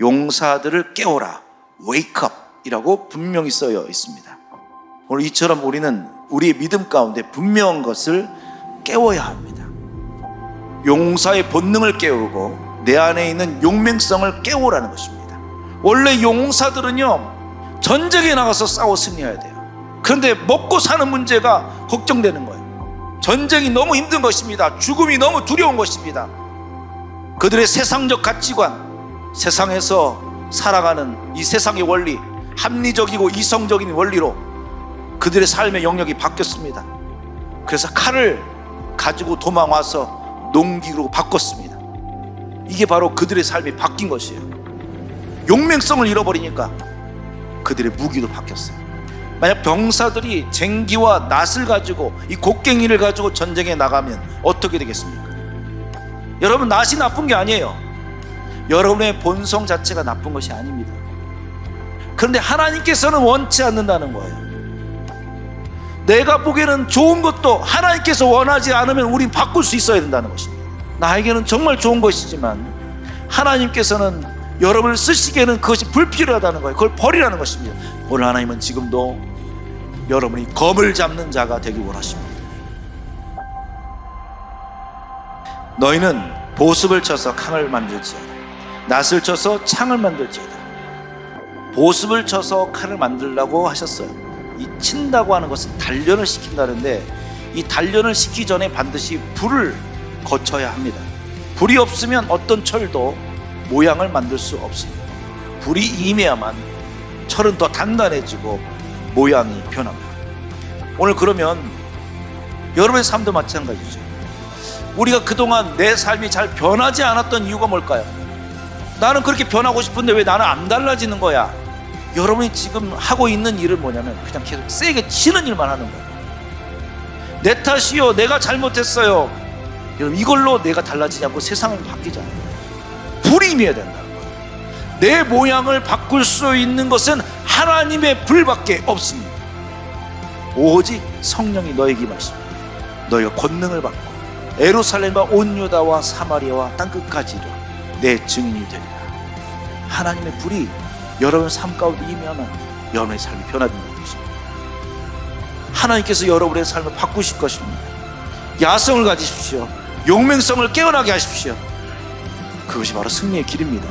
용사들을 깨워라. wake up 이라고 분명히 써여 있습니다. 오늘 이처럼 우리는 우리의 믿음 가운데 분명한 것을 깨워야 합니다. 용사의 본능을 깨우고 내 안에 있는 용맹성을 깨우라는 것입니다. 원래 용사들은요, 전쟁에 나가서 싸워 승리해야 돼요. 그런데 먹고 사는 문제가 걱정되는 거예요. 전쟁이 너무 힘든 것입니다. 죽음이 너무 두려운 것입니다. 그들의 세상적 가치관, 세상에서 살아가는 이 세상의 원리, 합리적이고 이성적인 원리로 그들의 삶의 영역이 바뀌었습니다. 그래서 칼을 가지고 도망와서 농기로 바꿨습니다. 이게 바로 그들의 삶이 바뀐 것이에요. 용맹성을 잃어버리니까 그들의 무기도 바뀌었어요. 만약 병사들이 쟁기와 낫을 가지고 이 곡괭이를 가지고 전쟁에 나가면 어떻게 되겠습니까? 여러분 낫이 나쁜 게 아니에요. 여러분의 본성 자체가 나쁜 것이 아닙니다. 그런데 하나님께서는 원치 않는다는 거예요. 내가 보기에는 좋은 것도 하나님께서 원하지 않으면 우린 바꿀 수 있어야 된다는 것입니다. 나에게는 정말 좋은 것이지만 하나님께서는 여러분을 쓰시기에는 그것이 불필요하다는 거예요. 그걸 버리라는 것입니다. 오늘 하나님은 지금도 여러분이 검을 잡는 자가 되기 원하십니다. 너희는 보습을 쳐서 칼을 만들지어다. 낫을 쳐서 창을 만들지어다. 보습을 쳐서 칼을 만들라고 하셨어요. 이 친다고 하는 것은 단련을 시킨다는데 이 단련을 시키기 전에 반드시 불을 거쳐야 합니다. 불이 없으면 어떤 철도 모양을 만들 수 없습니다. 불이 임해야만 철은 더 단단해지고 모양이 변합니다. 오늘 그러면 여러분의 삶도 마찬가지죠. 우리가 그동안 내 삶이 잘 변하지 않았던 이유가 뭘까요? 나는 그렇게 변하고 싶은데 왜 나는 안 달라지는 거야? 여러분이 지금 하고 있는 일은 뭐냐면 그냥 계속 세게 치는 일만 하는 거예요. 내 탓이요. 내가 잘못했어요. 여러분 이걸로 내가 달라지지 않고 세상은 바뀌지 않아요. 불이 임해야 된다는 거예요. 내 모양을 바꿀 수 있는 것은 하나님의 불밖에 없습니다. 오직 성령이 너에게 임하십니다. 너희가 권능을 받고 에루살렘과 온 유다와 사마리아와 땅 끝까지 이르러 내 증인이 되리라. 하나님의 불이 여러분 삶 가운데 임하면 여러분의 삶이 변화된다는 것입니다. 하나님께서 여러분의 삶을 바꾸실 것입니다. 야성을 가지십시오. 용맹성을 깨어나게 하십시오. 그것이 바로 승리의 길입니다.